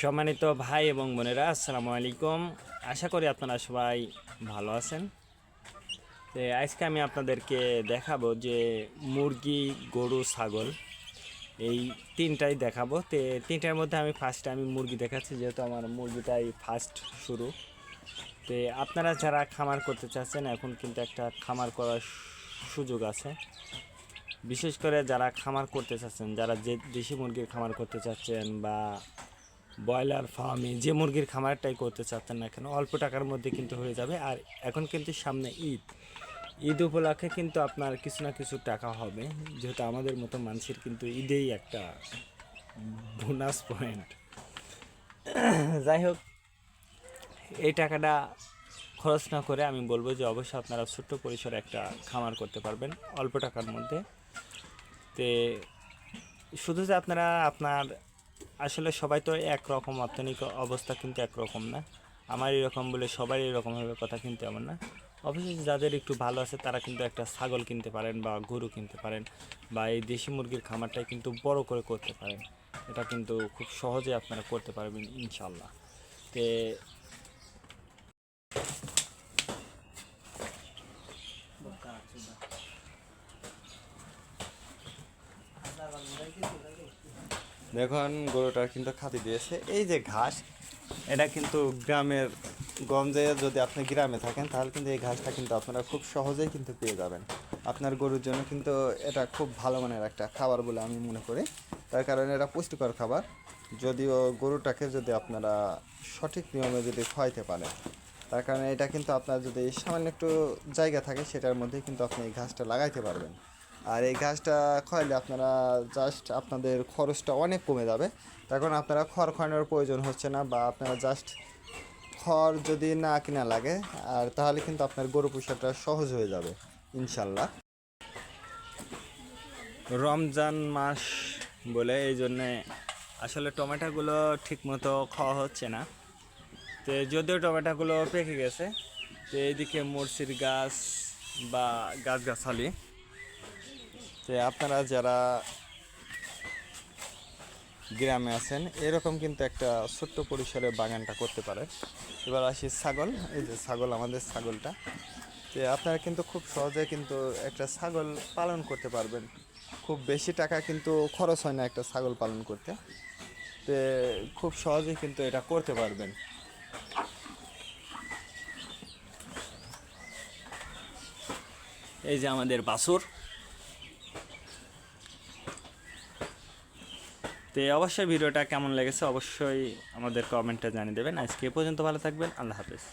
সম্মানিত ভাই এবং বোনেরা, আসসালামু আলাইকুম। আশা করি আপনারা সবাই ভালো আছেন। তো আজকে আমি আপনাদেরকে দেখাবো যে মুরগি, গরু, ছাগল, এই তিনটাই দেখাবো। তো তিনটার মধ্যে আমি ফার্স্টে আমি মুরগি দেখাচ্ছি, যেহেতু আমার মুরগিটাই ফার্স্ট শুরু। তো আপনারা যারা খামার করতে চাচ্ছেন, এখন কিন্তু একটা খামার করার সুযোগ আছে। বিশেষ করে যারা খামার করতে চাচ্ছেন, যারা যে দেশি মুরগির খামার করতে চাচ্ছেন বা ব্রয়লার ফার্মে যে মুরগির খামারটাই করতে চাচ্ছেন না কেন, অল্প টাকার মধ্যে কিন্তু হয়ে যাবে। আর এখন কিন্তু সামনে ঈদ। ঈদ উপলক্ষে কিন্তু আপনার কিছু না কিছু টাকা হবে। যেহেতু আমাদের মতো মানুষের কিন্তু ঈদেই একটা বোনাস পয়েন্ট যাই হোক, এই টাকাটা খরচ না করে আমি বলব যে অবশ্যই আপনারা ছোট্ট পরিসরে একটা খামার করতে পারবেন অল্প টাকার মধ্যে। তে শুধু যে আপনারা আপনার আসলে সবাই তো একরকম অর্থনৈতিক অবস্থা কিন্তু একরকম না। আমার এরকম বলে সবাই এরকম হবে কথা কিন্তু এমন না। অবশ্যই যাদের একটু ভালো আছে, তারা কিন্তু একটা ছাগল কিনতে পারেন বা গরু কিনতে পারেন বা এই দেশি মুরগির খামারটাই কিন্তু বড় করে করতে পারেন। এটা কিন্তু খুব সহজে আপনারা করতে পারবেন ইনশাল্লাহ তে দেখুন গরুটার কিন্তু খাতি দিয়েছে। এই যে ঘাস, এটা কিন্তু গ্রামের গঞ্জে যদি আপনি গ্রামে থাকেন, তাহলে কিন্তু এই ঘাসটা কিন্তু আপনারা খুব সহজেই কিন্তু পেয়ে যাবেন। আপনার গরুর জন্য কিন্তু এটা খুব ভালো মানের একটা খাবার বলে আমি মনে করি। তার কারণে এটা পুষ্টিকর খাবার। যদিও গরুটাকে যদি আপনারা সঠিক নিয়মে যদি খাওয়াইতে পারেন, তার কারণে এটা কিন্তু আপনার যদি সামান্য একটু জায়গা থাকে, সেটার মধ্যে কিন্তু আপনি এই ঘাসটা লাগাইতে পারবেন। আর এই ঘাসটা খাওয়াইলে আপনারা জাস্ট আপনাদের খরচটা অনেক কমে যাবে। তখন আপনারা খড় খাওয়ানোর প্রয়োজন হচ্ছে না বা আপনারা জাস্ট খড় যদি না কিনা লাগে, আর তাহলে কিন্তু আপনার গরু পোষাটা সহজ হয়ে যাবে, ইনশাল্লাহ। রমজান মাস বলে এই জন্যে আসলে টমেটোগুলো ঠিকমতো খাওয়া হচ্ছে না। তো যদিও টমেটোগুলো পেকে গেছে, তো এইদিকে মরসির গাছ বা গাছগাছালি তো আপনারা যারা গ্রামে আছেন, এরকম কিন্তু একটা ছোট্ট পরিসরে বাগানটা করতে পারে এবার আসি ছাগল, এই যে ছাগল, আমাদের ছাগলটা। যে আপনারা কিন্তু খুব সহজে কিন্তু একটা ছাগল পালন করতে পারবেন। খুব বেশি টাকা কিন্তু খরচ হয় না একটা ছাগল পালন করতে। তো খুব সহজে কিন্তু এটা করতে পারবেন। এই যে আমাদের বাছুর। তো অবশ্যই ভিডিওটা কেমন লেগেছে অবশ্যই আমাদের কমেন্টে জানিয়ে দেবেন। আজকে এ পর্যন্ত ভালো থাকবেন। আল্লাহ হাফেজ।